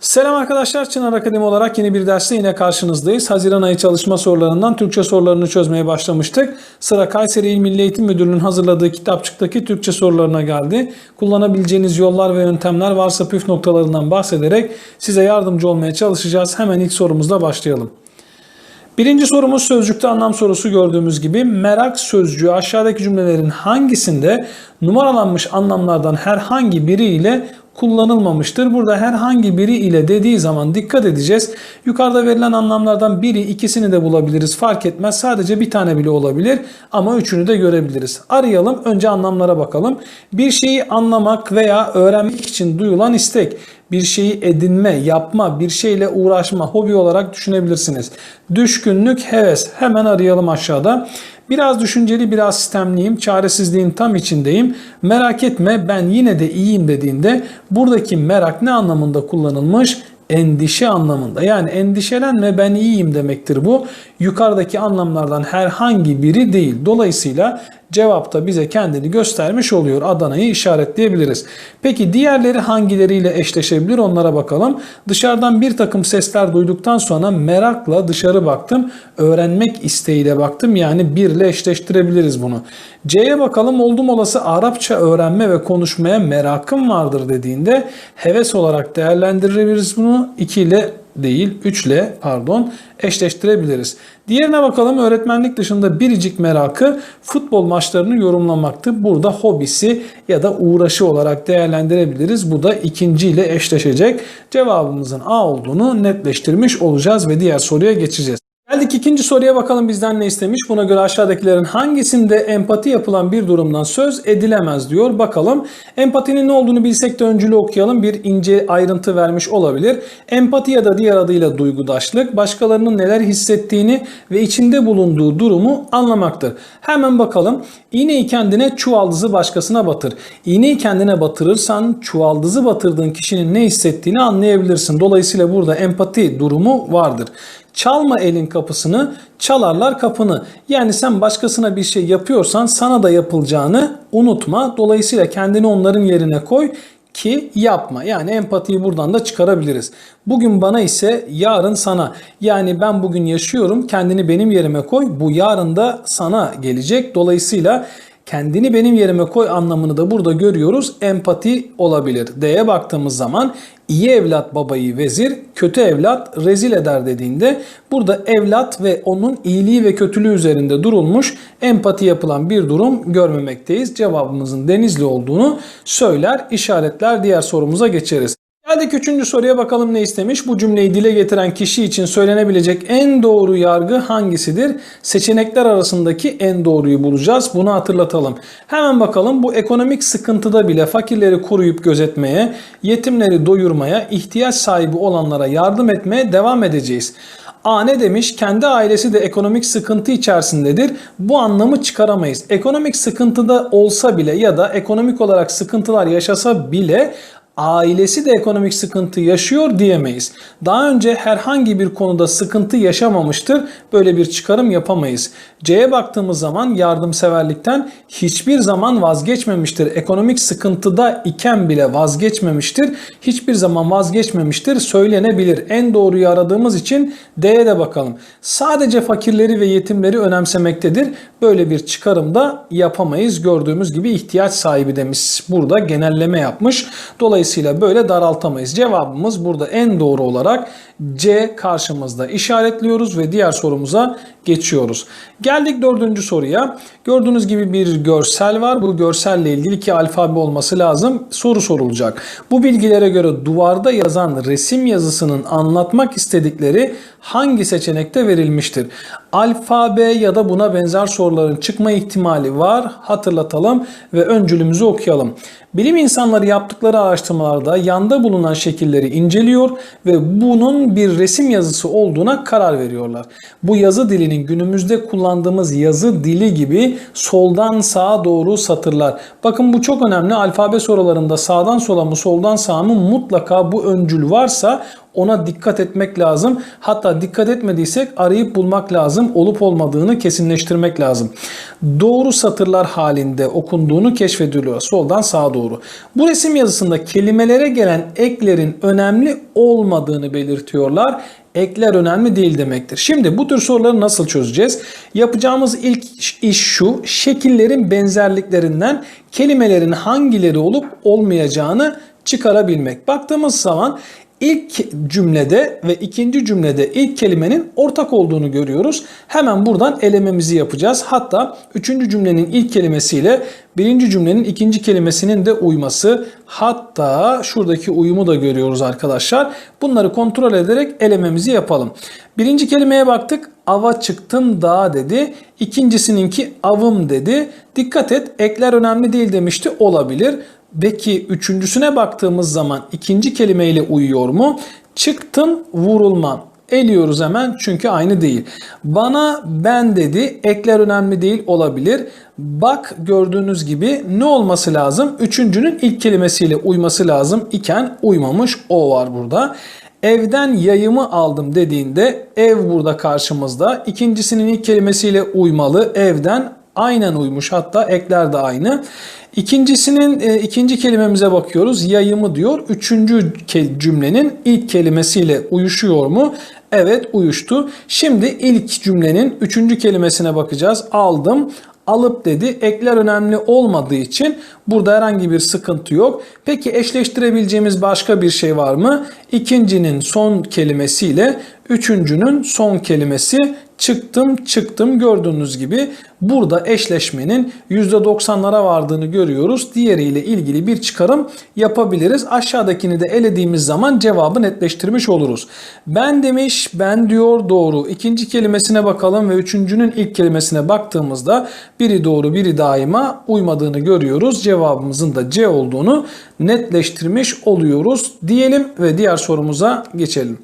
Selam arkadaşlar. Çınar Akademi olarak yeni bir derste yine karşınızdayız. Haziran ayı çalışma sorularından Türkçe sorularını çözmeye başlamıştık. Sıra Kayseri İl Milli Eğitim Müdürlüğü'nün hazırladığı kitapçıktaki Türkçe sorularına geldi. Kullanabileceğiniz yollar ve yöntemler varsa püf noktalarından bahsederek size yardımcı olmaya çalışacağız. Hemen ilk sorumuzla başlayalım. Birinci sorumuz sözcükte anlam sorusu gördüğümüz gibi merak sözcüğü aşağıdaki cümlelerin hangisinde numaralanmış anlamlardan herhangi biri ile kullanılmamıştır. Burada herhangi biri ile dediği zaman dikkat edeceğiz. Yukarıda verilen anlamlardan biri ikisini de bulabiliriz. Fark etmez. Sadece bir tane bile olabilir ama üçünü de görebiliriz. Arayalım. Önce anlamlara bakalım. Bir şeyi anlamak veya öğrenmek için duyulan istek bir şeyi edinme, yapma, bir şeyle uğraşma, hobi olarak düşünebilirsiniz. Düşkünlük, heves. Hemen arayalım aşağıda. Biraz düşünceli, biraz sistemliyim, çaresizliğin tam içindeyim. Merak etme ben yine de iyiyim dediğinde buradaki merak ne anlamında kullanılmış? endişe anlamında. Yani endişelenme ben iyiyim demektir bu. Yukarıdaki anlamlardan herhangi biri değil. Dolayısıyla cevapta bize kendini göstermiş oluyor. Adana'yı işaretleyebiliriz. Peki diğerleri hangileriyle eşleşebilir onlara bakalım. Dışarıdan bir takım sesler duyduktan sonra merakla dışarı baktım. Öğrenmek isteğiyle baktım. Yani birle eşleştirebiliriz bunu. C'ye bakalım oldum olası Arapça öğrenme ve konuşmaya merakım vardır dediğinde heves olarak değerlendirebiliriz bunu. 2 ile değil 3 ile pardon eşleştirebiliriz. Diğerine bakalım öğretmenlik dışında biricik merakı futbol maçlarını yorumlamaktı. Burada hobisi ya da uğraşı olarak değerlendirebiliriz. Bu da ikinci ile eşleşecek. Cevabımızın A olduğunu netleştirmiş olacağız ve diğer soruya geçeceğiz. Geldik ikinci soruya bakalım bizden ne istemiş. Buna göre aşağıdakilerin hangisinde empati yapılan bir durumdan söz edilemez diyor. Bakalım empatinin ne olduğunu bilsek de öncülü okuyalım. Bir ince ayrıntı vermiş olabilir. Empati ya da diğer adıyla duygudaşlık başkalarının neler hissettiğini ve içinde bulunduğu durumu anlamaktır. Hemen bakalım. İğneyi kendine çuvaldızı başkasına batır. İğneyi kendine batırırsan çuvaldızı batırdığın kişinin ne hissettiğini anlayabilirsin. Dolayısıyla burada empati durumu vardır. Çalma elin kapısını, çalarlar kapını. Yani sen başkasına bir şey yapıyorsan sana da yapılacağını unutma. Dolayısıyla kendini onların yerine koy ki yapma. Yani empatiyi buradan da çıkarabiliriz. Bugün bana ise yarın sana. Yani ben bugün yaşıyorum kendini benim yerime koy. Bu yarın da sana gelecek. Dolayısıyla kendini benim yerime koy anlamını da burada görüyoruz. Empati olabilir. D'ye baktığımız zaman iyi evlat babayı vezir, kötü evlat rezil eder dediğinde burada evlat ve onun iyiliği ve kötülüğü üzerinde durulmuş empati yapılan bir durum görmemekteyiz. Cevabımızın denizli olduğunu söyler, işaretler diğer sorumuza geçeriz. Geldik üçüncü soruya bakalım ne istemiş. Bu cümleyi dile getiren kişi için söylenebilecek en doğru yargı hangisidir? Seçenekler arasındaki en doğruyu bulacağız. Bunu hatırlatalım. Hemen bakalım bu ekonomik sıkıntıda bile fakirleri koruyup gözetmeye, yetimleri doyurmaya, ihtiyaç sahibi olanlara yardım etmeye devam edeceğiz. A ne demiş? Kendi ailesi de ekonomik sıkıntı içerisindedir. Bu anlamı çıkaramayız. Ekonomik sıkıntıda olsa bile ya da ekonomik olarak sıkıntılar yaşasa bile ailesi de ekonomik sıkıntı yaşıyor diyemeyiz. Daha önce herhangi bir konuda sıkıntı yaşamamıştır. Böyle bir çıkarım yapamayız. C'ye baktığımız zaman yardımseverlikten hiçbir zaman vazgeçmemiştir. Ekonomik sıkıntıda iken bile vazgeçmemiştir. Hiçbir zaman vazgeçmemiştir söylenebilir. En doğruyu aradığımız için D'ye de bakalım. Sadece fakirleri ve yetimleri önemsemektedir. Böyle bir çıkarım da yapamayız. Gördüğümüz gibi ihtiyaç sahibi demiş. Burada genelleme yapmış. Dolayısıyla böyle daraltamayız. Cevabımız burada en doğru olarak C karşımızda işaretliyoruz ve diğer sorumuza geçiyoruz. Geldik dördüncü soruya. Gördüğünüz gibi bir görsel var. Bu görselle ilgili ki alfabe olması lazım. Soru sorulacak. Bu bilgilere göre duvarda yazan resim yazısının anlatmak istedikleri hangi seçenekte verilmiştir? Alfabe ya da buna benzer soruların çıkma ihtimali var. Hatırlatalım ve öncülümüzü okuyalım. Bilim insanları yaptıkları araştırmalarda yanda bulunan şekilleri inceliyor ve bunun bir resim yazısı olduğuna karar veriyorlar. Bu yazı dilinin günümüzde kullandığımız yazı dili gibi soldan sağa doğru satırlar. Bakın bu çok önemli. Alfabe sorularında sağdan sola mı soldan sağa mı mutlaka bu öncül varsa Ona dikkat etmek lazım. Hatta dikkat etmediysek arayıp bulmak lazım. Olup olmadığını kesinleştirmek lazım. Doğru satırlar halinde okunduğunu keşfediliyor. Soldan sağa doğru. Bu resim yazısında kelimelere gelen eklerin önemli olmadığını belirtiyorlar ekler önemli değil demektir. Şimdi bu tür soruları nasıl çözeceğiz? Yapacağımız ilk iş şu. Şekillerin benzerliklerinden kelimelerin hangileri olup olmayacağını çıkarabilmek. Baktığımız zaman ilk cümlede ve ikinci cümlede ilk kelimenin ortak olduğunu görüyoruz. Hemen buradan elememizi yapacağız. Hatta üçüncü cümlenin ilk kelimesiyle birinci cümlenin ikinci kelimesinin de uyması. Hatta şuradaki uyumu da görüyoruz arkadaşlar. Bunları kontrol ederek elememizi yapalım. Birinci kelimeye baktık. Ava çıktım dağa dedi. İkincisininki avım dedi. Dikkat et ekler önemli değil demişti. Olabilir. Peki üçüncüsüne baktığımız zaman ikinci kelimeyle uyuyor mu? Çıktım vurulmam. Eliyoruz hemen çünkü aynı değil. Bana ben dedi. Ekler önemli değil olabilir. Bak gördüğünüz gibi ne olması lazım? Üçüncünün ilk kelimesiyle uyması lazım iken uymamış. O var burada. Evden yayımı aldım dediğinde ev burada karşımızda. İkincisinin ilk kelimesiyle uymalı. Evden aynen uymuş hatta ekler de aynı. İkincisinin e, ikinci kelimemize bakıyoruz. Yayımı diyor. Üçüncü cümlenin ilk kelimesiyle uyuşuyor mu? Evet uyuştu. Şimdi ilk cümlenin üçüncü kelimesine bakacağız. Aldım alıp dedi. Ekler önemli olmadığı için burada herhangi bir sıkıntı yok. Peki eşleştirebileceğimiz başka bir şey var mı? İkincinin son kelimesiyle üçüncünün son kelimesi çıktım çıktım gördüğünüz gibi burada eşleşmenin %90'lara vardığını görüyoruz. Diğeriyle ilgili bir çıkarım yapabiliriz. Aşağıdakini de elediğimiz zaman cevabı netleştirmiş oluruz. Ben demiş, ben diyor doğru. İkinci kelimesine bakalım ve üçüncünün ilk kelimesine baktığımızda biri doğru biri daima uymadığını görüyoruz. Cevabımızın da C olduğunu netleştirmiş oluyoruz diyelim ve diğer sorumuza geçelim.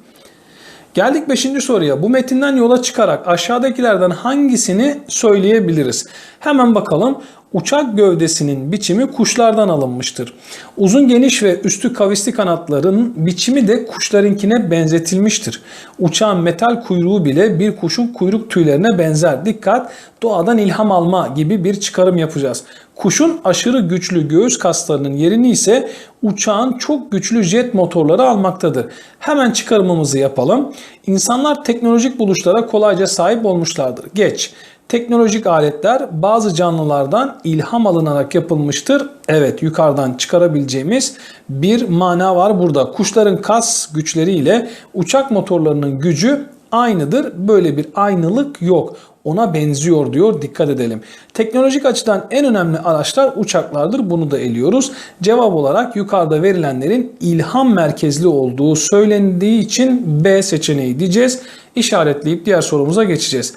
Geldik 5. soruya. Bu metinden yola çıkarak aşağıdakilerden hangisini söyleyebiliriz? Hemen bakalım. Uçak gövdesinin biçimi kuşlardan alınmıştır. Uzun geniş ve üstü kavisli kanatların biçimi de kuşlarınkine benzetilmiştir. Uçağın metal kuyruğu bile bir kuşun kuyruk tüylerine benzer. Dikkat doğadan ilham alma gibi bir çıkarım yapacağız. Kuşun aşırı güçlü göğüs kaslarının yerini ise uçağın çok güçlü jet motorları almaktadır. Hemen çıkarımımızı yapalım. İnsanlar teknolojik buluşlara kolayca sahip olmuşlardır. Geç. Teknolojik aletler bazı canlılardan ilham alınarak yapılmıştır. Evet yukarıdan çıkarabileceğimiz bir mana var burada. Kuşların kas güçleriyle uçak motorlarının gücü aynıdır. Böyle bir aynılık yok. Ona benziyor diyor. Dikkat edelim. Teknolojik açıdan en önemli araçlar uçaklardır. Bunu da eliyoruz. Cevap olarak yukarıda verilenlerin ilham merkezli olduğu söylendiği için B seçeneği diyeceğiz. İşaretleyip diğer sorumuza geçeceğiz.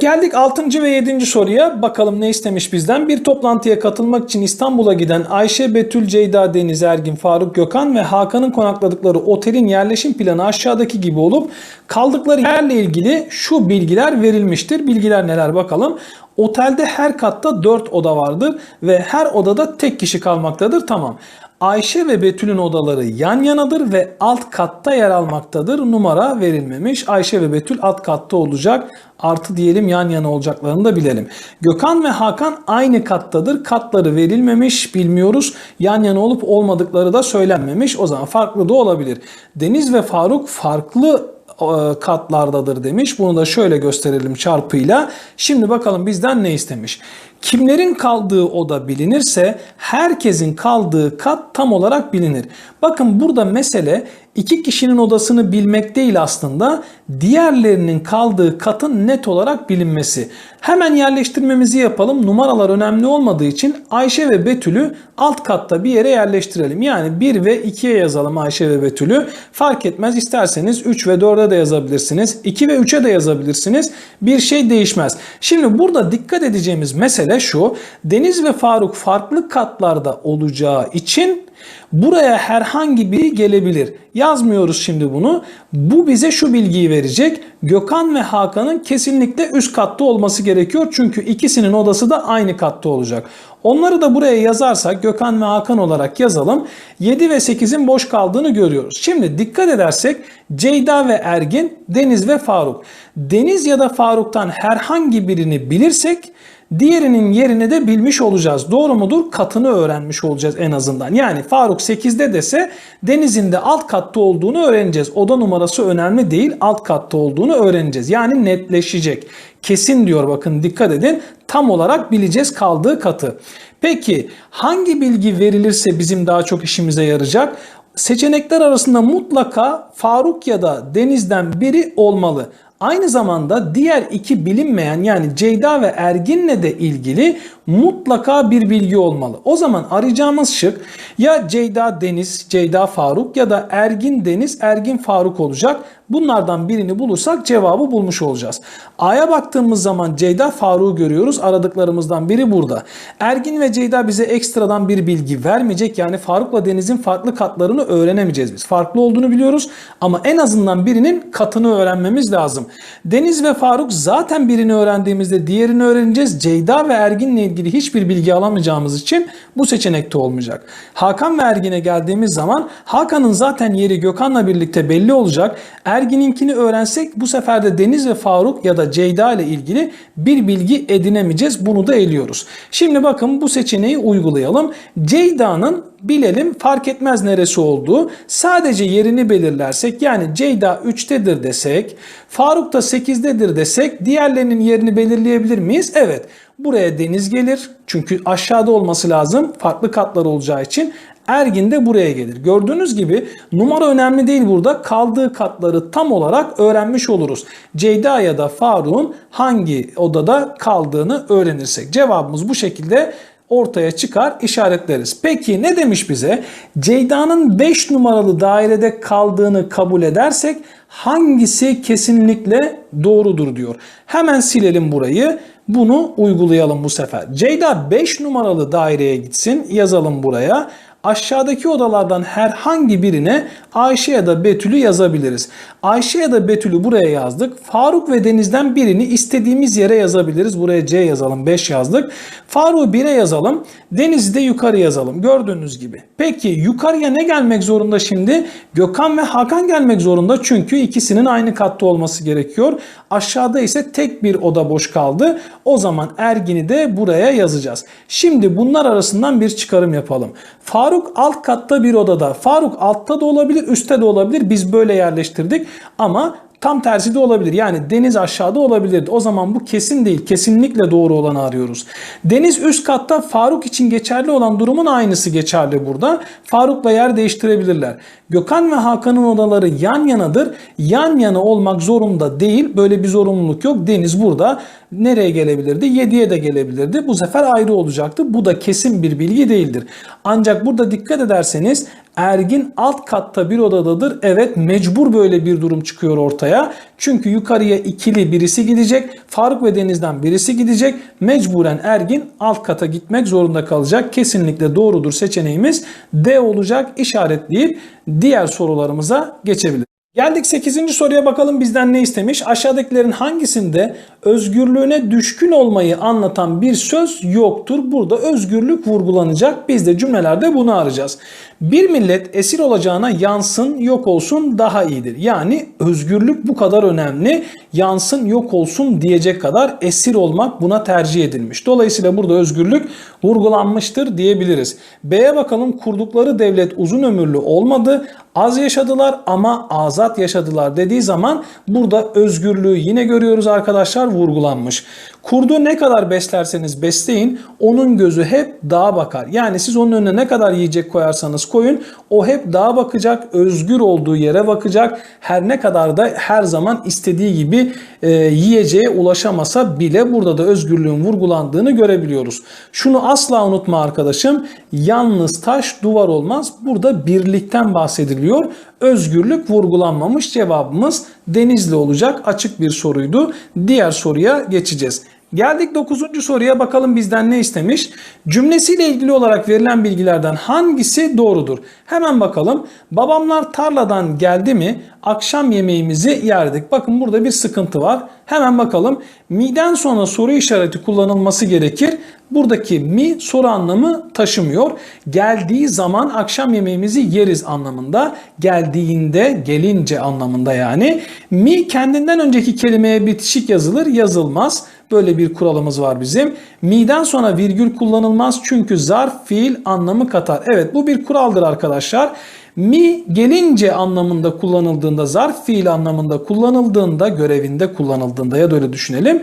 Geldik 6. ve 7. soruya. Bakalım ne istemiş bizden? Bir toplantıya katılmak için İstanbul'a giden Ayşe, Betül, Ceyda, Deniz, Ergin, Faruk, Gökhan ve Hakan'ın konakladıkları otelin yerleşim planı aşağıdaki gibi olup kaldıkları yerle ilgili şu bilgiler verilmiştir. Bilgiler neler bakalım. Otelde her katta 4 oda vardır ve her odada tek kişi kalmaktadır. Tamam. Ayşe ve Betül'ün odaları yan yanadır ve alt katta yer almaktadır. Numara verilmemiş. Ayşe ve Betül alt katta olacak. Artı diyelim yan yana olacaklarını da bilelim. Gökhan ve Hakan aynı kattadır. Katları verilmemiş bilmiyoruz. Yan yana olup olmadıkları da söylenmemiş. O zaman farklı da olabilir. Deniz ve Faruk farklı e, katlardadır demiş. Bunu da şöyle gösterelim çarpıyla. Şimdi bakalım bizden ne istemiş? Kimlerin kaldığı oda bilinirse herkesin kaldığı kat tam olarak bilinir. Bakın burada mesele iki kişinin odasını bilmek değil aslında diğerlerinin kaldığı katın net olarak bilinmesi. Hemen yerleştirmemizi yapalım. Numaralar önemli olmadığı için Ayşe ve Betül'ü alt katta bir yere yerleştirelim. Yani 1 ve 2'ye yazalım Ayşe ve Betül'ü. Fark etmez isterseniz 3 ve 4'e de yazabilirsiniz. 2 ve 3'e de yazabilirsiniz. Bir şey değişmez. Şimdi burada dikkat edeceğimiz mesele mesele şu. Deniz ve Faruk farklı katlarda olacağı için buraya herhangi biri gelebilir. Yazmıyoruz şimdi bunu. Bu bize şu bilgiyi verecek. Gökhan ve Hakan'ın kesinlikle üst katta olması gerekiyor. Çünkü ikisinin odası da aynı katta olacak. Onları da buraya yazarsak Gökhan ve Hakan olarak yazalım. 7 ve 8'in boş kaldığını görüyoruz. Şimdi dikkat edersek Ceyda ve Ergin, Deniz ve Faruk. Deniz ya da Faruk'tan herhangi birini bilirsek diğerinin yerini de bilmiş olacağız. Doğru mudur? Katını öğrenmiş olacağız en azından. Yani Faruk 8'de dese Deniz'in de alt katta olduğunu öğreneceğiz. Oda numarası önemli değil. Alt katta olduğunu öğreneceğiz. Yani netleşecek. Kesin diyor bakın dikkat edin. Tam olarak bileceğiz kaldığı katı. Peki hangi bilgi verilirse bizim daha çok işimize yarayacak? Seçenekler arasında mutlaka Faruk ya da Deniz'den biri olmalı. Aynı zamanda diğer iki bilinmeyen yani Ceyda ve Ergin'le de ilgili mutlaka bir bilgi olmalı. O zaman arayacağımız şık ya Ceyda Deniz, Ceyda Faruk ya da Ergin Deniz, Ergin Faruk olacak. Bunlardan birini bulursak cevabı bulmuş olacağız. A'ya baktığımız zaman Ceyda Faruk'u görüyoruz. Aradıklarımızdan biri burada. Ergin ve Ceyda bize ekstradan bir bilgi vermeyecek. Yani Faruk'la Deniz'in farklı katlarını öğrenemeyeceğiz biz. Farklı olduğunu biliyoruz ama en azından birinin katını öğrenmemiz lazım. Deniz ve Faruk zaten birini öğrendiğimizde diğerini öğreneceğiz. Ceyda ve Ergin'le ilgili hiçbir bilgi alamayacağımız için bu seçenekte olmayacak. Hakan ve Ergin'e geldiğimiz zaman Hakan'ın zaten yeri Gökhan'la birlikte belli olacak. Ergin'inkini öğrensek bu sefer de Deniz ve Faruk ya da Ceyda ile ilgili bir bilgi edinemeyeceğiz. Bunu da eliyoruz. Şimdi bakın bu seçeneği uygulayalım. Ceyda'nın bilelim fark etmez neresi olduğu. Sadece yerini belirlersek yani Ceyda 3'tedir desek, Faruk da 8'dedir desek diğerlerinin yerini belirleyebilir miyiz? Evet. Buraya Deniz gelir. Çünkü aşağıda olması lazım. Farklı katlar olacağı için. Ergin de buraya gelir. Gördüğünüz gibi numara önemli değil burada. Kaldığı katları tam olarak öğrenmiş oluruz. Ceyda ya da Faruk'un hangi odada kaldığını öğrenirsek. Cevabımız bu şekilde ortaya çıkar işaretleriz. Peki ne demiş bize? Ceyda'nın 5 numaralı dairede kaldığını kabul edersek hangisi kesinlikle doğrudur diyor. Hemen silelim burayı. Bunu uygulayalım bu sefer. Ceyda 5 numaralı daireye gitsin. Yazalım buraya aşağıdaki odalardan herhangi birine Ayşe ya da Betül'ü yazabiliriz. Ayşe ya da Betül'ü buraya yazdık. Faruk ve Deniz'den birini istediğimiz yere yazabiliriz. Buraya C yazalım 5 yazdık. Faruk'u 1'e yazalım. Deniz'i de yukarı yazalım. Gördüğünüz gibi. Peki yukarıya ne gelmek zorunda şimdi? Gökhan ve Hakan gelmek zorunda. Çünkü ikisinin aynı katta olması gerekiyor. Aşağıda ise tek bir oda boş kaldı. O zaman Ergin'i de buraya yazacağız. Şimdi bunlar arasından bir çıkarım yapalım. Faruk alt katta bir odada. Faruk altta da olabilir, üstte de olabilir. Biz böyle yerleştirdik ama Tam tersi de olabilir. Yani deniz aşağıda olabilirdi. O zaman bu kesin değil. Kesinlikle doğru olanı arıyoruz. Deniz üst katta Faruk için geçerli olan durumun aynısı geçerli burada. Faruk'la yer değiştirebilirler. Gökhan ve Hakan'ın odaları yan yanadır. Yan yana olmak zorunda değil. Böyle bir zorunluluk yok. Deniz burada nereye gelebilirdi? 7'ye de gelebilirdi. Bu sefer ayrı olacaktı. Bu da kesin bir bilgi değildir. Ancak burada dikkat ederseniz Ergin alt katta bir odadadır. Evet mecbur böyle bir durum çıkıyor ortaya. Çünkü yukarıya ikili birisi gidecek. Faruk ve Deniz'den birisi gidecek. Mecburen Ergin alt kata gitmek zorunda kalacak. Kesinlikle doğrudur seçeneğimiz D olacak işaretleyip diğer sorularımıza geçebiliriz. Geldik 8. soruya bakalım bizden ne istemiş? Aşağıdakilerin hangisinde özgürlüğüne düşkün olmayı anlatan bir söz yoktur? Burada özgürlük vurgulanacak. Biz de cümlelerde bunu arayacağız. Bir millet esir olacağına yansın yok olsun daha iyidir. Yani özgürlük bu kadar önemli. Yansın yok olsun diyecek kadar esir olmak buna tercih edilmiş. Dolayısıyla burada özgürlük vurgulanmıştır diyebiliriz. B'ye bakalım kurdukları devlet uzun ömürlü olmadı. Az yaşadılar ama azat yaşadılar dediği zaman burada özgürlüğü yine görüyoruz arkadaşlar vurgulanmış. Kurdu ne kadar beslerseniz besleyin onun gözü hep dağa bakar. Yani siz onun önüne ne kadar yiyecek koyarsanız koyun o hep dağa bakacak, özgür olduğu yere bakacak. Her ne kadar da her zaman istediği gibi e, yiyeceğe ulaşamasa bile burada da özgürlüğün vurgulandığını görebiliyoruz. Şunu asla unutma arkadaşım. Yalnız taş duvar olmaz. Burada birlikten bahsediliyor. Özgürlük vurgulanmamış cevabımız Denizli olacak. Açık bir soruydu. Diğer soruya geçeceğiz. Geldik 9. soruya bakalım bizden ne istemiş? Cümlesiyle ilgili olarak verilen bilgilerden hangisi doğrudur? Hemen bakalım. Babamlar tarladan geldi mi akşam yemeğimizi yerdik. Bakın burada bir sıkıntı var. Hemen bakalım. Mi'den sonra soru işareti kullanılması gerekir. Buradaki mi soru anlamı taşımıyor. Geldiği zaman akşam yemeğimizi yeriz anlamında. Geldiğinde, gelince anlamında yani. Mi kendinden önceki kelimeye bitişik yazılır, yazılmaz. Böyle bir kuralımız var bizim. Mi'den sonra virgül kullanılmaz çünkü zarf fiil anlamı katar. Evet bu bir kuraldır arkadaşlar. Mi gelince anlamında kullanıldığında, zarf fiil anlamında kullanıldığında, görevinde kullanıldığında ya da öyle düşünelim.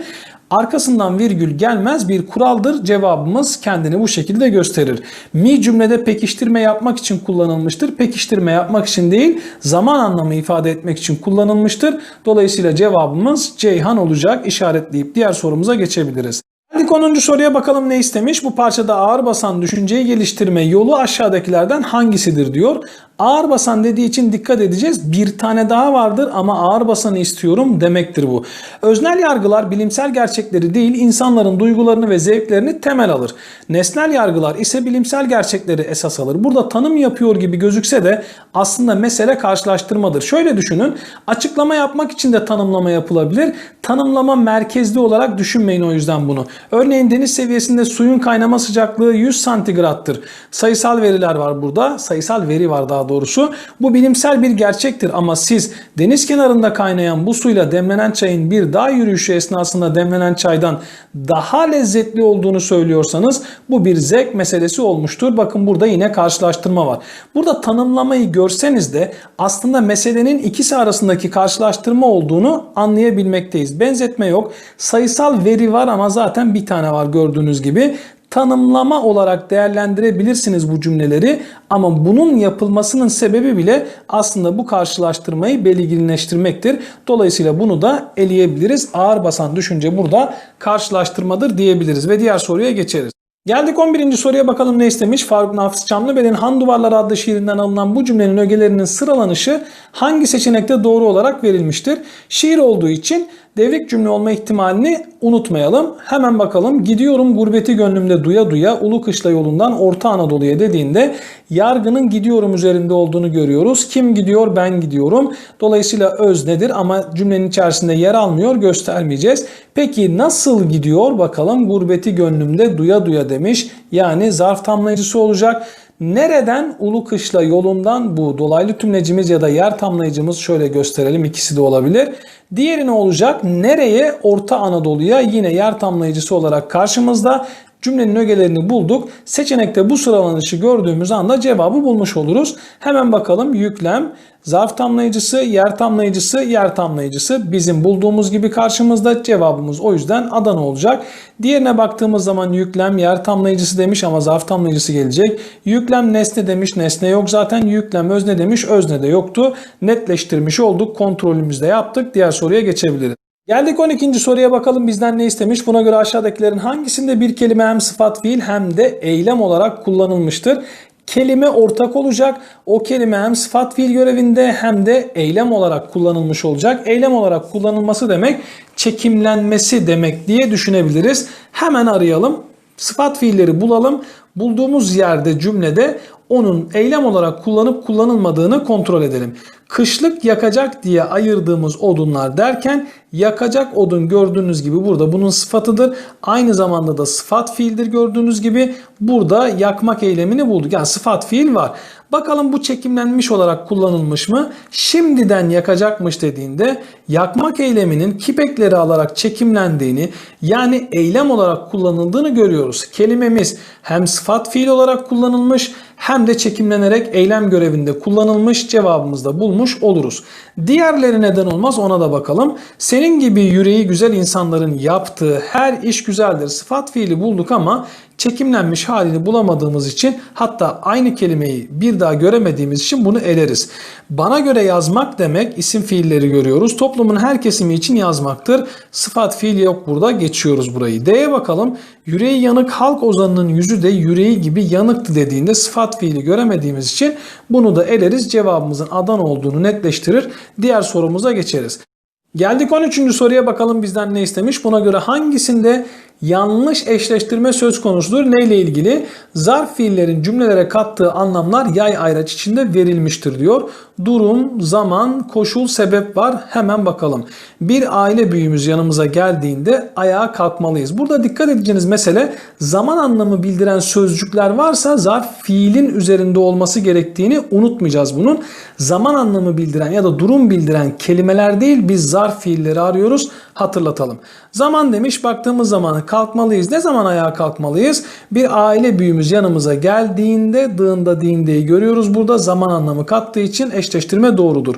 Arkasından virgül gelmez bir kuraldır. Cevabımız kendini bu şekilde gösterir. Mi cümlede pekiştirme yapmak için kullanılmıştır. Pekiştirme yapmak için değil, zaman anlamı ifade etmek için kullanılmıştır. Dolayısıyla cevabımız Ceyhan olacak. İşaretleyip diğer sorumuza geçebiliriz. Geldik 10. soruya bakalım ne istemiş? Bu parçada ağır basan düşünceyi geliştirme yolu aşağıdakilerden hangisidir diyor. Ağır basan dediği için dikkat edeceğiz. Bir tane daha vardır ama ağır basanı istiyorum demektir bu. Öznel yargılar bilimsel gerçekleri değil insanların duygularını ve zevklerini temel alır. Nesnel yargılar ise bilimsel gerçekleri esas alır. Burada tanım yapıyor gibi gözükse de aslında mesele karşılaştırmadır. Şöyle düşünün. Açıklama yapmak için de tanımlama yapılabilir. Tanımlama merkezli olarak düşünmeyin o yüzden bunu. Örneğin deniz seviyesinde suyun kaynama sıcaklığı 100 santigrattır. Sayısal veriler var burada. Sayısal veri var daha doğrusu. Bu bilimsel bir gerçektir ama siz deniz kenarında kaynayan bu suyla demlenen çayın bir dağ yürüyüşü esnasında demlenen çaydan daha lezzetli olduğunu söylüyorsanız bu bir zevk meselesi olmuştur. Bakın burada yine karşılaştırma var. Burada tanımlamayı görseniz de aslında meselenin ikisi arasındaki karşılaştırma olduğunu anlayabilmekteyiz. Benzetme yok. Sayısal veri var ama zaten bir tane var gördüğünüz gibi tanımlama olarak değerlendirebilirsiniz bu cümleleri ama bunun yapılmasının sebebi bile aslında bu karşılaştırmayı belirginleştirmektir. Dolayısıyla bunu da eleyebiliriz. Ağır basan düşünce burada karşılaştırmadır diyebiliriz ve diğer soruya geçeriz. Geldik 11. soruya bakalım ne istemiş? Faruk Nafiz Çamlıbel'in Han Duvarları adlı şiirinden alınan bu cümlenin ögelerinin sıralanışı hangi seçenekte doğru olarak verilmiştir? Şiir olduğu için devrik cümle olma ihtimalini unutmayalım. Hemen bakalım. Gidiyorum gurbeti gönlümde duya duya Ulu Kışla yolundan Orta Anadolu'ya dediğinde yargının gidiyorum üzerinde olduğunu görüyoruz. Kim gidiyor? Ben gidiyorum. Dolayısıyla öz nedir ama cümlenin içerisinde yer almıyor göstermeyeceğiz. Peki nasıl gidiyor? Bakalım gurbeti gönlümde duya duya demiş. Yani zarf tamlayıcısı olacak. Nereden Ulu Kışla yolundan bu dolaylı tümlecimiz ya da yer tamlayıcımız şöyle gösterelim ikisi de olabilir. Diğeri ne olacak? Nereye? Orta Anadolu'ya yine yer tamlayıcısı olarak karşımızda. Cümlenin ögelerini bulduk. Seçenekte bu sıralanışı gördüğümüz anda cevabı bulmuş oluruz. Hemen bakalım yüklem, zarf tamlayıcısı, yer tamlayıcısı, yer tamlayıcısı bizim bulduğumuz gibi karşımızda cevabımız o yüzden Adana olacak. Diğerine baktığımız zaman yüklem, yer tamlayıcısı demiş ama zarf tamlayıcısı gelecek. Yüklem nesne demiş, nesne yok zaten. Yüklem özne demiş, özne de yoktu. Netleştirmiş olduk, kontrolümüzde yaptık. Diğer soruya geçebiliriz. Geldik 12. soruya bakalım bizden ne istemiş. Buna göre aşağıdakilerin hangisinde bir kelime hem sıfat fiil hem de eylem olarak kullanılmıştır? Kelime ortak olacak. O kelime hem sıfat fiil görevinde hem de eylem olarak kullanılmış olacak. Eylem olarak kullanılması demek çekimlenmesi demek diye düşünebiliriz. Hemen arayalım. Sıfat fiilleri bulalım. Bulduğumuz yerde cümlede onun eylem olarak kullanıp kullanılmadığını kontrol edelim. Kışlık yakacak diye ayırdığımız odunlar derken yakacak odun gördüğünüz gibi burada bunun sıfatıdır. Aynı zamanda da sıfat fiildir gördüğünüz gibi burada yakmak eylemini bulduk. Yani sıfat fiil var. Bakalım bu çekimlenmiş olarak kullanılmış mı? Şimdiden yakacakmış dediğinde yakmak eyleminin kipekleri alarak çekimlendiğini yani eylem olarak kullanıldığını görüyoruz. Kelimemiz hem sıfat fiil olarak kullanılmış hem de çekimlenerek eylem görevinde kullanılmış cevabımızda bulmuş oluruz. Diğerleri neden olmaz ona da bakalım. Senin gibi yüreği güzel insanların yaptığı her iş güzeldir. Sıfat fiili bulduk ama çekimlenmiş halini bulamadığımız için hatta aynı kelimeyi bir daha göremediğimiz için bunu eleriz. Bana göre yazmak demek isim fiilleri görüyoruz. Toplumun her kesimi için yazmaktır. Sıfat fiil yok burada geçiyoruz burayı. D'ye bakalım. Yüreği yanık halk ozanının yüzü de yüreği gibi yanıktı dediğinde sıfat fiili göremediğimiz için bunu da eleriz. Cevabımızın Adana olduğunu netleştirir. Diğer sorumuza geçeriz. Geldik 13. soruya bakalım bizden ne istemiş. Buna göre hangisinde yanlış eşleştirme söz konusudur. Neyle ilgili? Zarf fiillerin cümlelere kattığı anlamlar yay ayraç içinde verilmiştir diyor. Durum, zaman, koşul, sebep var. Hemen bakalım. Bir aile büyüğümüz yanımıza geldiğinde ayağa kalkmalıyız. Burada dikkat edeceğiniz mesele zaman anlamı bildiren sözcükler varsa zarf fiilin üzerinde olması gerektiğini unutmayacağız bunun. Zaman anlamı bildiren ya da durum bildiren kelimeler değil biz zarf fiilleri arıyoruz. Hatırlatalım. Zaman demiş baktığımız zaman kalkmalıyız. Ne zaman ayağa kalkmalıyız? Bir aile büyüğümüz yanımıza geldiğinde dığında dindeyi görüyoruz. Burada zaman anlamı kattığı için eşleştirme doğrudur.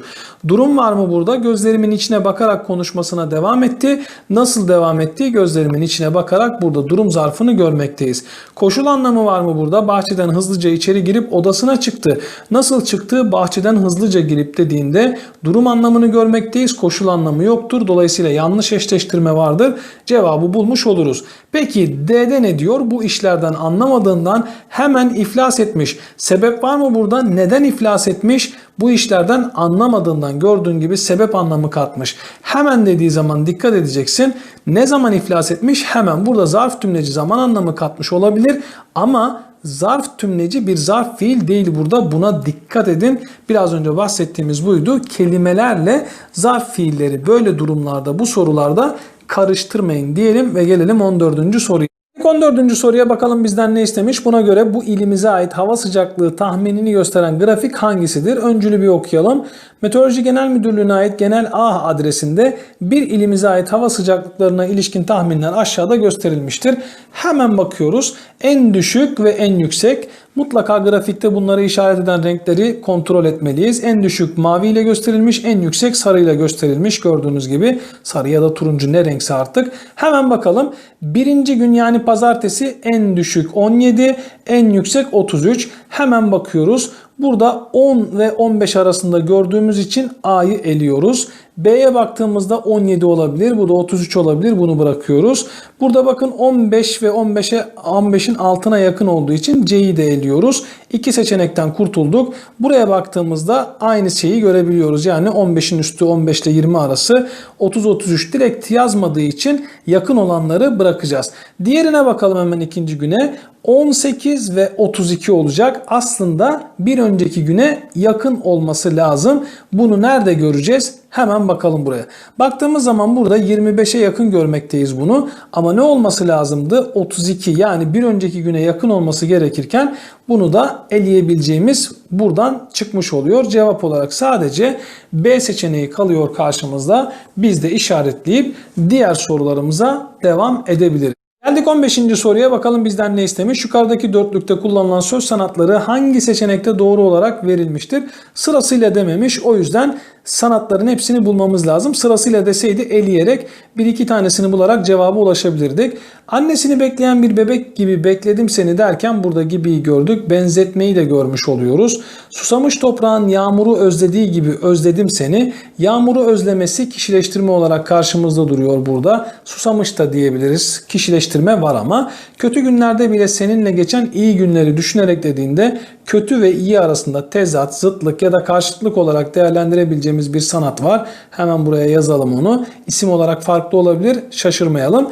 Durum var mı burada? Gözlerimin içine bakarak konuşmasına devam etti. Nasıl devam ettiği gözlerimin içine bakarak burada durum zarfını görmekteyiz. Koşul anlamı var mı burada? Bahçeden hızlıca içeri girip odasına çıktı. Nasıl çıktı? Bahçeden hızlıca girip dediğinde durum anlamını görmekteyiz. Koşul anlamı yoktur. Dolayısıyla yanlış eşleştirme vardır. Cevabı bulmuş oluruz. Peki D'de ne diyor? Bu işlerden anlamadığından hemen iflas etmiş. Sebep var mı burada? Neden iflas etmiş? Bu işlerden anlamadığından gördüğün gibi sebep anlamı katmış. Hemen dediği zaman dikkat edeceksin. Ne zaman iflas etmiş? Hemen burada zarf tümleci zaman anlamı katmış olabilir ama zarf tümleci bir zarf fiil değil burada. Buna dikkat edin. Biraz önce bahsettiğimiz buydu. Kelimelerle zarf fiilleri böyle durumlarda bu sorularda karıştırmayın diyelim ve gelelim 14. soruya. 14. soruya bakalım bizden ne istemiş? Buna göre bu ilimize ait hava sıcaklığı tahminini gösteren grafik hangisidir? Öncülü bir okuyalım. Meteoroloji Genel Müdürlüğü'ne ait genel A adresinde bir ilimize ait hava sıcaklıklarına ilişkin tahminler aşağıda gösterilmiştir. Hemen bakıyoruz. En düşük ve en yüksek Mutlaka grafikte bunları işaret eden renkleri kontrol etmeliyiz. En düşük mavi ile gösterilmiş, en yüksek sarı ile gösterilmiş. Gördüğünüz gibi sarı ya da turuncu ne renkse artık. Hemen bakalım. Birinci gün yani pazartesi en düşük 17, en yüksek 33. Hemen bakıyoruz. Burada 10 ve 15 arasında gördüğümüz için A'yı eliyoruz. B'ye baktığımızda 17 olabilir. Bu da 33 olabilir. Bunu bırakıyoruz. Burada bakın 15 ve 15'e 15'in altına yakın olduğu için C'yi de eliyoruz. İki seçenekten kurtulduk. Buraya baktığımızda aynı şeyi görebiliyoruz. Yani 15'in üstü 15 ile 20 arası 30-33 direkt yazmadığı için yakın olanları bırakacağız. Diğerine bakalım hemen ikinci güne. 18 ve 32 olacak. Aslında bir önceki güne yakın olması lazım. Bunu nerede göreceğiz? Hemen bakalım buraya. Baktığımız zaman burada 25'e yakın görmekteyiz bunu. Ama ne olması lazımdı? 32 yani bir önceki güne yakın olması gerekirken bunu da eleyebileceğimiz buradan çıkmış oluyor. Cevap olarak sadece B seçeneği kalıyor karşımızda. Biz de işaretleyip diğer sorularımıza devam edebiliriz. Geldik 15. soruya bakalım bizden ne istemiş. Yukarıdaki dörtlükte kullanılan söz sanatları hangi seçenekte doğru olarak verilmiştir? Sırasıyla dememiş. O yüzden sanatların hepsini bulmamız lazım. Sırasıyla deseydi eleyerek bir iki tanesini bularak cevaba ulaşabilirdik. Annesini bekleyen bir bebek gibi bekledim seni derken burada gibiyi gördük. Benzetmeyi de görmüş oluyoruz. Susamış toprağın yağmuru özlediği gibi özledim seni. Yağmuru özlemesi kişileştirme olarak karşımızda duruyor burada. Susamış da diyebiliriz. Kişileştirme var ama kötü günlerde bile seninle geçen iyi günleri düşünerek dediğinde kötü ve iyi arasında tezat, zıtlık ya da karşıtlık olarak değerlendirebileceğimiz bir sanat var. Hemen buraya yazalım onu. İsim olarak farklı olabilir. Şaşırmayalım.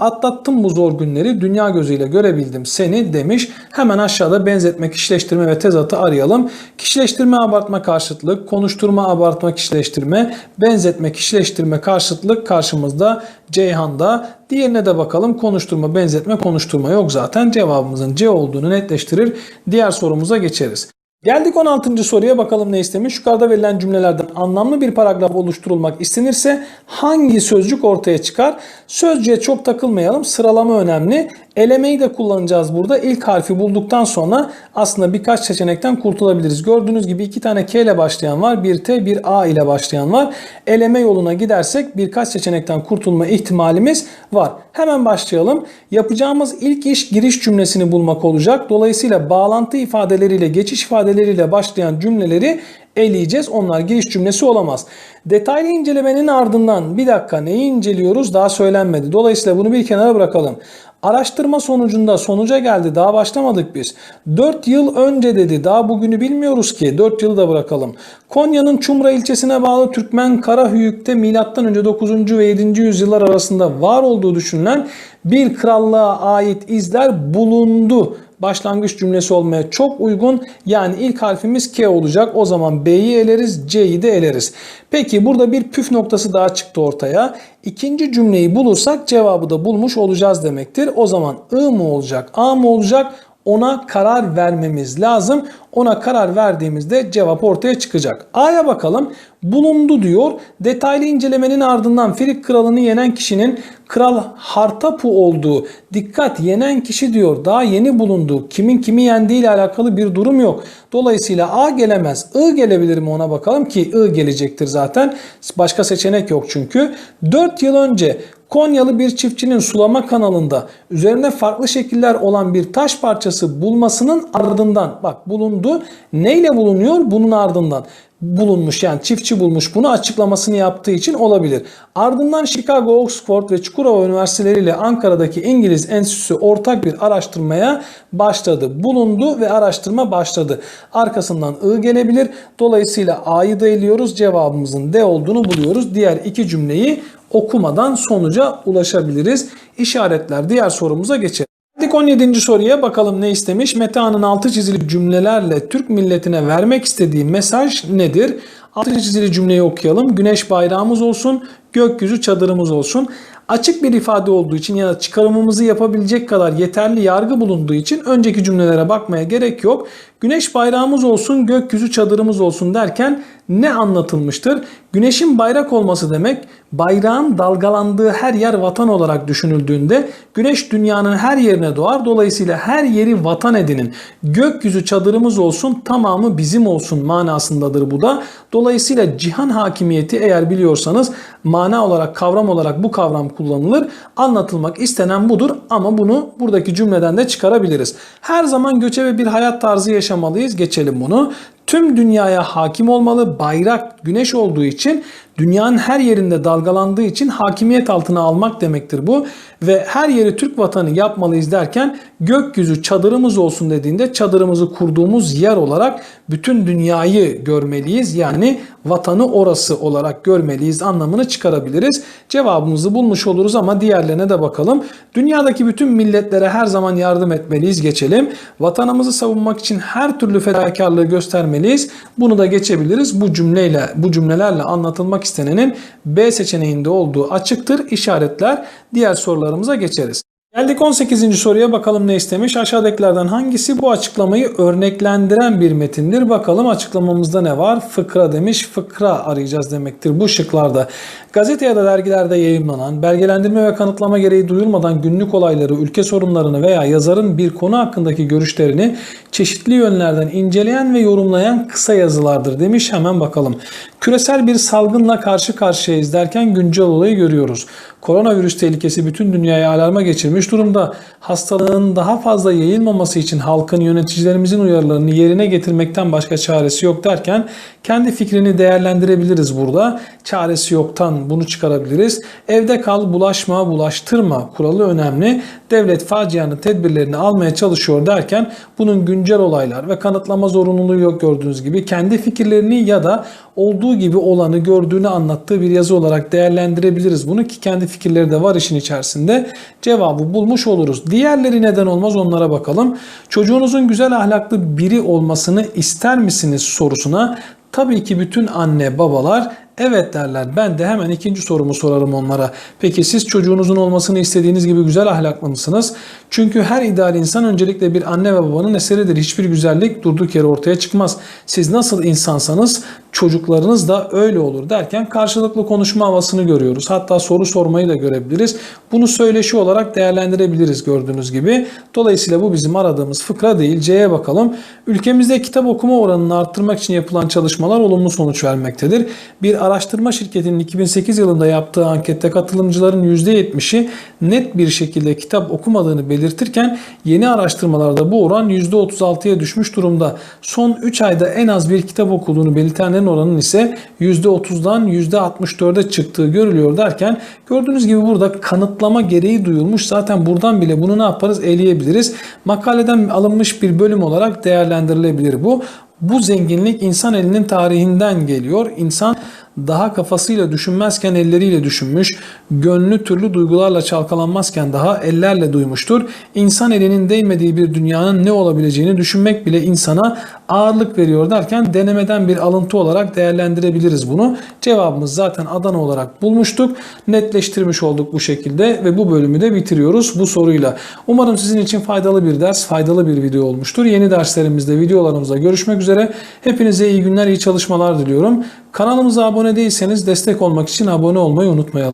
Atlattım bu zor günleri dünya gözüyle görebildim seni demiş. Hemen aşağıda benzetme, kişileştirme ve tezatı arayalım. Kişileştirme, abartma, karşıtlık, konuşturma, abartma, kişileştirme, benzetme, kişileştirme, karşıtlık karşımızda Ceyhan'da. Diğerine de bakalım. Konuşturma, benzetme, konuşturma yok zaten. Cevabımızın C olduğunu netleştirir. Diğer sorumuza geçeriz. Geldik 16. soruya bakalım ne istemiş. Yukarıda verilen cümlelerden anlamlı bir paragraf oluşturulmak istenirse hangi sözcük ortaya çıkar? Sözcüğe çok takılmayalım. Sıralama önemli. Elemeyi de kullanacağız burada. İlk harfi bulduktan sonra aslında birkaç seçenekten kurtulabiliriz. Gördüğünüz gibi iki tane K ile başlayan var. Bir T, bir A ile başlayan var. Eleme yoluna gidersek birkaç seçenekten kurtulma ihtimalimiz var. Hemen başlayalım. Yapacağımız ilk iş giriş cümlesini bulmak olacak. Dolayısıyla bağlantı ifadeleriyle, geçiş ifadeleriyle başlayan cümleleri eleyeceğiz. Onlar giriş cümlesi olamaz. Detaylı incelemenin ardından bir dakika neyi inceliyoruz daha söylenmedi. Dolayısıyla bunu bir kenara bırakalım. Araştırma sonucunda sonuca geldi. Daha başlamadık biz. 4 yıl önce dedi. Daha bugünü bilmiyoruz ki. 4 yılı da bırakalım. Konya'nın Çumra ilçesine bağlı Türkmen Karahüyük'te M.Ö. 9. ve 7. yüzyıllar arasında var olduğu düşünülen bir krallığa ait izler bulundu başlangıç cümlesi olmaya çok uygun. Yani ilk harfimiz K olacak. O zaman B'yi eleriz, C'yi de eleriz. Peki burada bir püf noktası daha çıktı ortaya. İkinci cümleyi bulursak cevabı da bulmuş olacağız demektir. O zaman I mı olacak, A mı olacak? Ona karar vermemiz lazım. Ona karar verdiğimizde cevap ortaya çıkacak. A'ya bakalım. Bulundu diyor. Detaylı incelemenin ardından Frig kralını yenen kişinin Kral Hartapu olduğu. Dikkat yenen kişi diyor. Daha yeni bulundu. Kimin kimi yendiği ile alakalı bir durum yok. Dolayısıyla A gelemez. I gelebilir mi ona bakalım ki I gelecektir zaten. Başka seçenek yok çünkü. 4 yıl önce Konyalı bir çiftçinin sulama kanalında üzerine farklı şekiller olan bir taş parçası bulmasının ardından bak bulundu. Neyle bulunuyor? Bunun ardından bulunmuş yani çiftçi bulmuş bunu açıklamasını yaptığı için olabilir. Ardından Chicago, Oxford ve Çukurova Üniversiteleri ile Ankara'daki İngiliz Enstitüsü ortak bir araştırmaya başladı. Bulundu ve araştırma başladı. Arkasından I gelebilir. Dolayısıyla A'yı da eliyoruz. Cevabımızın D olduğunu buluyoruz. Diğer iki cümleyi okumadan sonuca ulaşabiliriz. İşaretler diğer sorumuza geçelim. Geldik 17. soruya bakalım ne istemiş? Metehan'ın altı çizili cümlelerle Türk milletine vermek istediği mesaj nedir? Altı çizili cümleyi okuyalım. Güneş bayrağımız olsun, gökyüzü çadırımız olsun. Açık bir ifade olduğu için ya da çıkarımımızı yapabilecek kadar yeterli yargı bulunduğu için önceki cümlelere bakmaya gerek yok. Güneş bayrağımız olsun, gökyüzü çadırımız olsun derken ne anlatılmıştır? Güneşin bayrak olması demek bayrağın dalgalandığı her yer vatan olarak düşünüldüğünde güneş dünyanın her yerine doğar. Dolayısıyla her yeri vatan edinin. Gökyüzü çadırımız olsun tamamı bizim olsun manasındadır bu da. Dolayısıyla cihan hakimiyeti eğer biliyorsanız mana olarak kavram olarak bu kavram kullanılır. Anlatılmak istenen budur ama bunu buradaki cümleden de çıkarabiliriz. Her zaman göçebe bir hayat tarzı yaşamalıyız. Geçelim bunu tüm dünyaya hakim olmalı. Bayrak güneş olduğu için dünyanın her yerinde dalgalandığı için hakimiyet altına almak demektir bu. Ve her yeri Türk vatanı yapmalıyız derken gökyüzü çadırımız olsun dediğinde çadırımızı kurduğumuz yer olarak bütün dünyayı görmeliyiz. Yani vatanı orası olarak görmeliyiz anlamını çıkarabiliriz. Cevabımızı bulmuş oluruz ama diğerlerine de bakalım. Dünyadaki bütün milletlere her zaman yardım etmeliyiz geçelim. Vatanımızı savunmak için her türlü fedakarlığı göstermeliyiz. Bunu da geçebiliriz. Bu cümleyle bu cümlelerle anlatılmak istenenin B seçeneğinde olduğu açıktır. İşaretler diğer sorularımıza geçeriz. Geldik 18. soruya bakalım ne istemiş. Aşağıdakilerden hangisi bu açıklamayı örneklendiren bir metindir? Bakalım açıklamamızda ne var? Fıkra demiş. Fıkra arayacağız demektir bu şıklarda. Gazete ya da dergilerde yayınlanan, belgelendirme ve kanıtlama gereği duyulmadan günlük olayları, ülke sorunlarını veya yazarın bir konu hakkındaki görüşlerini çeşitli yönlerden inceleyen ve yorumlayan kısa yazılardır demiş. Hemen bakalım. Küresel bir salgınla karşı karşıyayız derken güncel olayı görüyoruz. Koronavirüs tehlikesi bütün dünyayı alarma geçirmiş durumda. Hastalığın daha fazla yayılmaması için halkın yöneticilerimizin uyarılarını yerine getirmekten başka çaresi yok derken kendi fikrini değerlendirebiliriz burada. Çaresi yoktan bunu çıkarabiliriz. Evde kal, bulaşma, bulaştırma kuralı önemli. Devlet facianın tedbirlerini almaya çalışıyor derken bunun güncel olaylar ve kanıtlama zorunluluğu yok gördüğünüz gibi kendi fikirlerini ya da olduğu gibi olanı gördüğünü anlattığı bir yazı olarak değerlendirebiliriz bunu ki kendi fikirleri de var işin içerisinde. Cevabı bulmuş oluruz. Diğerleri neden olmaz onlara bakalım. Çocuğunuzun güzel ahlaklı biri olmasını ister misiniz sorusuna tabii ki bütün anne babalar Evet derler. Ben de hemen ikinci sorumu sorarım onlara. Peki siz çocuğunuzun olmasını istediğiniz gibi güzel ahlaklı mısınız? Çünkü her ideal insan öncelikle bir anne ve babanın eseridir. Hiçbir güzellik durduk yere ortaya çıkmaz. Siz nasıl insansanız çocuklarınız da öyle olur derken karşılıklı konuşma havasını görüyoruz. Hatta soru sormayı da görebiliriz. Bunu söyleşi olarak değerlendirebiliriz gördüğünüz gibi. Dolayısıyla bu bizim aradığımız fıkra değil. C'ye bakalım. Ülkemizde kitap okuma oranını arttırmak için yapılan çalışmalar olumlu sonuç vermektedir. Bir araştırma şirketinin 2008 yılında yaptığı ankette katılımcıların %70'i net bir şekilde kitap okumadığını belirtirken yeni araştırmalarda bu oran %36'ya düşmüş durumda. Son 3 ayda en az bir kitap okuduğunu belirtenlerin oranının ise %30'dan %64'e çıktığı görülüyor derken gördüğünüz gibi burada kanıtlama gereği duyulmuş. Zaten buradan bile bunu ne yaparız? Eleyebiliriz. Makaleden alınmış bir bölüm olarak değerlendirilebilir bu. Bu zenginlik insan elinin tarihinden geliyor. İnsan daha kafasıyla düşünmezken elleriyle düşünmüş, gönlü türlü duygularla çalkalanmazken daha ellerle duymuştur. İnsan elinin değmediği bir dünyanın ne olabileceğini düşünmek bile insana ağırlık veriyor derken denemeden bir alıntı olarak değerlendirebiliriz bunu. Cevabımız zaten Adana olarak bulmuştuk. Netleştirmiş olduk bu şekilde ve bu bölümü de bitiriyoruz bu soruyla. Umarım sizin için faydalı bir ders, faydalı bir video olmuştur. Yeni derslerimizde, videolarımızda görüşmek üzere. Hepinize iyi günler, iyi çalışmalar diliyorum. Kanalımıza abone değilseniz destek olmak için abone olmayı unutmayalım.